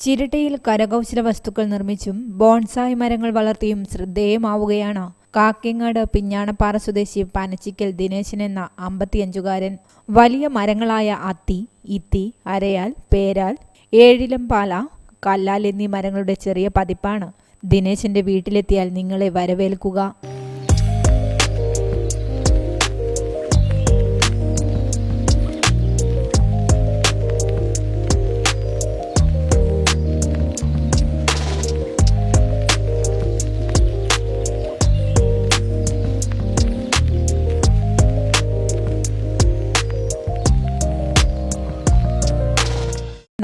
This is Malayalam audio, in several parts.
ചിരട്ടയിൽ കരകൗശല വസ്തുക്കൾ നിർമ്മിച്ചും ബോൺസായി മരങ്ങൾ വളർത്തിയും ശ്രദ്ധേയമാവുകയാണ്. കാക്കിങ്ങാട് പിഞ്ഞാണപ്പാറ സ്വദേശി പനച്ചിക്കൽ ദിനേശൻ എന്ന അമ്പത്തിയഞ്ചുകാരൻ. വലിയ മരങ്ങളായ അത്തി ഇത്തി അരയാൽ പേരാൽ ഏഴിലം പാല കല്ലാൽ എന്നീ മരങ്ങളുടെ ചെറിയ പതിപ്പാണ്. ദിനേശന്റെ വീട്ടിലെത്തിയാൽ നിങ്ങളെ വരവേൽക്കുക.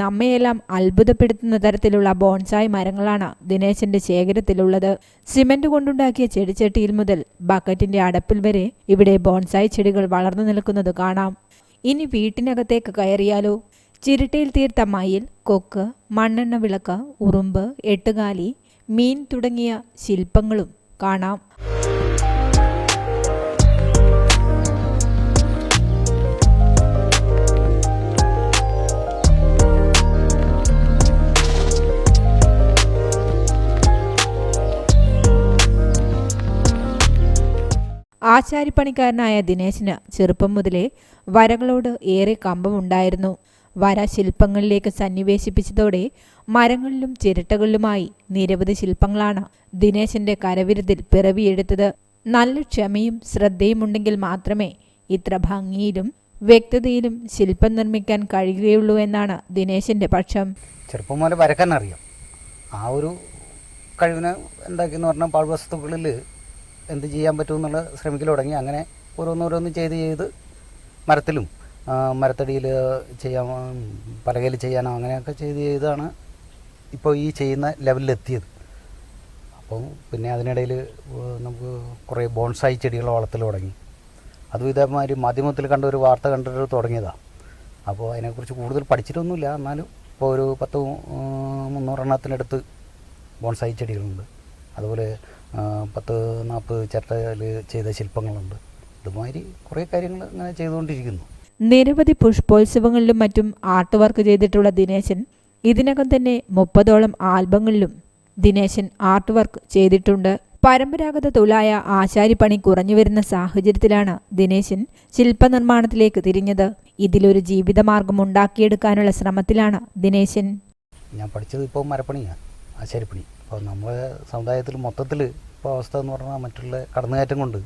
നമ്മയെല്ലാം അത്ഭുതപ്പെടുത്തുന്ന തരത്തിലുള്ള ബോൺസായി മരങ്ങളാണ് ദിനേശന്റെ ശേഖരത്തിലുള്ളത്. സിമന്റ് കൊണ്ടുണ്ടാക്കിയ ചെടിച്ചട്ടിയിൽ മുതൽ ബക്കറ്റിന്റെ അടപ്പിൽ വരെ ഇവിടെ ബോൺസായി ചെടികൾ വളർന്നു നിൽക്കുന്നത് കാണാം. ഇനി വീട്ടിനകത്തേക്ക് കയറിയാലോ? ചിരട്ടയിൽ തീർത്ത മയിൽ കൊക്ക് മണ്ണെണ്ണ വിളക്ക് ഉറുമ്പ് എട്ടുകാലി മീൻ തുടങ്ങിയ ശില്പങ്ങളും കാണാം. ആശാരിപ്പണിക്കാരനായ ദിനേശിന് ചെറുപ്പം മുതലേ വരകളോട് ഏറെ കമ്പമുണ്ടായിരുന്നു. വര ശില്പങ്ങളിലേക്ക് സന്നിവേശിപ്പിച്ചതോടെ മരങ്ങളിലും ചിരട്ടകളിലുമായി നിരവധി ശില്പങ്ങളാണ് ദിനേശന്റെ കരവിരുതിൽ പിറവിയെടുത്തത്. നല്ല ക്ഷമയും ശ്രദ്ധയുമുണ്ടെങ്കിൽ മാത്രമേ ഇത്ര ഭംഗിയിലും വ്യക്തതയിലും ശില്പം നിർമ്മിക്കാൻ കഴിയുകയുള്ളൂ എന്നാണ് ദിനേശന്റെ പക്ഷം. ചെറുപ്പം മുതൽ വരക്കാൻ അറിയാം. ആ ഒരു കഴിവിനെ എന്താക്കിയെന്ന് പറഞ്ഞാൽ പാഴ്വസ്തുക്കളിൽ എന്ത് ചെയ്യാൻ പറ്റുമെന്നുള്ള ശ്രമിക്കൽ തുടങ്ങി. അങ്ങനെ ഓരോന്നോരോന്ന് ചെയ്ത് ചെയ്ത് മരത്തിലും മരത്തടിയിൽ ചെയ്യാൻ പലകയിൽ ചെയ്യാനോ അങ്ങനെയൊക്കെ ചെയ്ത് ചെയ്താണ് ഇപ്പോൾ ഈ ചെയ്യുന്ന ലെവലിലെത്തിയത്. അപ്പോൾ പിന്നെ അതിനിടയിൽ നമുക്ക് കുറേ ബോൺസായി ചെടികൾ വളർത്തൽ തുടങ്ങി. അതും ഇതേമാതിരി മാധ്യമത്തിൽ കണ്ട ഒരു വാർത്ത കണ്ടിട്ട് തുടങ്ങിയതാണ് അപ്പോൾ അതിനെക്കുറിച്ച് കൂടുതൽ പഠിച്ചിട്ടൊന്നുമില്ല. എന്നാലും ഇപ്പോൾ ഒരു പത്ത് മുന്നൂറെണ്ണത്തിനടുത്ത് ബോൺസായി ചെടികളുണ്ട്. അതുപോലെ പത്ത് നാൽപ്പത് ചിരട്ടയിൽ ചെയ്ത ശില്പങ്ങളുണ്ട്. ഇതുമാതിരി കുറേ കാര്യങ്ങൾ ഇങ്ങനെ ചെയ്തുകൊണ്ടിരിക്കുന്നു. നിരവധി പുഷ്പോത്സവങ്ങളിലും മറ്റും ആർട്ട് വർക്ക് ചെയ്തിട്ടുള്ള ദിനേശൻ ഇതിനകം തന്നെ മുപ്പതോളം ആൽബങ്ങളിലും ദിനേശൻ ആർട്ട് വർക്ക് ചെയ്തിട്ടുണ്ട്. പരമ്പരാഗത തൊഴിലായ ആശാരിപ്പണി കുറഞ്ഞു വരുന്ന സാഹചര്യത്തിലാണ് ദിനേശൻ ശില്പനിർമ്മാണത്തിലേക്ക് തിരിഞ്ഞത്. ഇതിലൊരു ജീവിതമാർഗം ഉണ്ടാക്കിയെടുക്കാനുള്ള ശ്രമത്തിലാണ് ദിനേശൻ. ഞാൻ പഠിച്ചത് ഇപ്പോൾ മരപ്പണിയാണ് ആശാരിപ്പണി. അപ്പോൾ നമ്മുടെ സമുദായത്തിൽ മൊത്തത്തിൽ ഇപ്പോൾ അവസ്ഥ എന്ന് പറഞ്ഞാൽ മറ്റുള്ള കടന്നുകയറ്റം കൊണ്ട്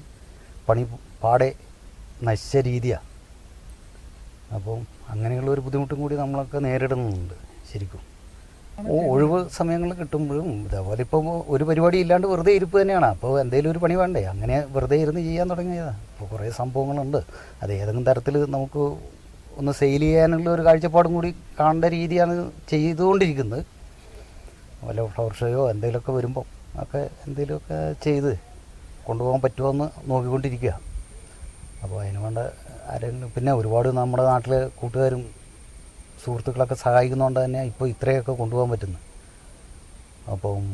പണി പാടെ നശിച്ച രീതിയാണ് അപ്പം അങ്ങനെയുള്ള ഒരു ബുദ്ധിമുട്ടും കൂടി നമ്മളൊക്കെ നേരിടുന്നുണ്ട് ശരിക്കും. ഒഴിവ് സമയങ്ങൾ കിട്ടുമ്പോഴും ഇതേപോലെ ഇപ്പോൾ ഒരു പരിപാടി ഇല്ലാണ്ട് വെറുതെ ഇരിപ്പ് തന്നെയാണ്. അപ്പോൾ എന്തെങ്കിലും ഒരു പണി വേണ്ടേ? അങ്ങനെ വെറുതെ ഇരുന്ന് ചെയ്യാൻ തുടങ്ങിയതാണ് ഇപ്പോൾ കുറേ സംഭവങ്ങളുണ്ട്. അത് ഏതെങ്കിലും തരത്തിൽ നമുക്ക് ഒന്ന് സെയിൽ ചെയ്യാനുള്ള ഒരു കാഴ്ചപ്പാടും കൂടി കാണേണ്ട രീതിയാണ് ചെയ്തുകൊണ്ടിരിക്കുന്നത്. വല്ല ഫ്ലവർ ഷോയോ എന്തെങ്കിലുമൊക്കെ വരുമ്പം ഒക്കെ എന്തെങ്കിലുമൊക്കെ ചെയ്ത് കൊണ്ടുപോകാൻ പറ്റുമോ എന്ന് നോക്കിക്കൊണ്ടിരിക്കുക. അപ്പോൾ അതിന് വേണ്ട ആരെങ്കിലും പിന്നെ ഒരുപാട് നമ്മുടെ നാട്ടിലെ കൂട്ടുകാരും സുഹൃത്തുക്കളൊക്കെ സഹായിക്കുന്നതുകൊണ്ട് തന്നെ ഇപ്പോൾ ഇത്രയൊക്കെ കൊണ്ടുപോകാൻ പറ്റുന്നു അപ്പം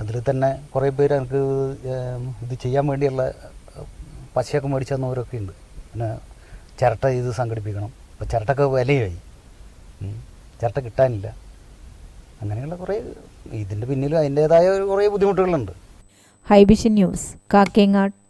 അതിൽ തന്നെ കുറേ പേര് എനിക്ക് ഇത് ചെയ്യാൻ വേണ്ടിയുള്ള പശയൊക്കെ മേടിച്ചു തന്നവരൊക്കെ ഉണ്ട്. പിന്നെ ചിരട്ട ഇത് സംഘടിപ്പിക്കണം. അപ്പോൾ ചിരട്ടൊക്കെ വിലയായി. ചിരട്ട കിട്ടാനില്ല. അങ്ങനെയുള്ള കുറേ ഇതിന്റെ പിന്നിലും അതിന്റേതായ കുറേ ബുദ്ധിമുട്ടുകളുണ്ട്. ഹൈബിഷൻ ന്യൂസ് കാക്കേങ്ങാട്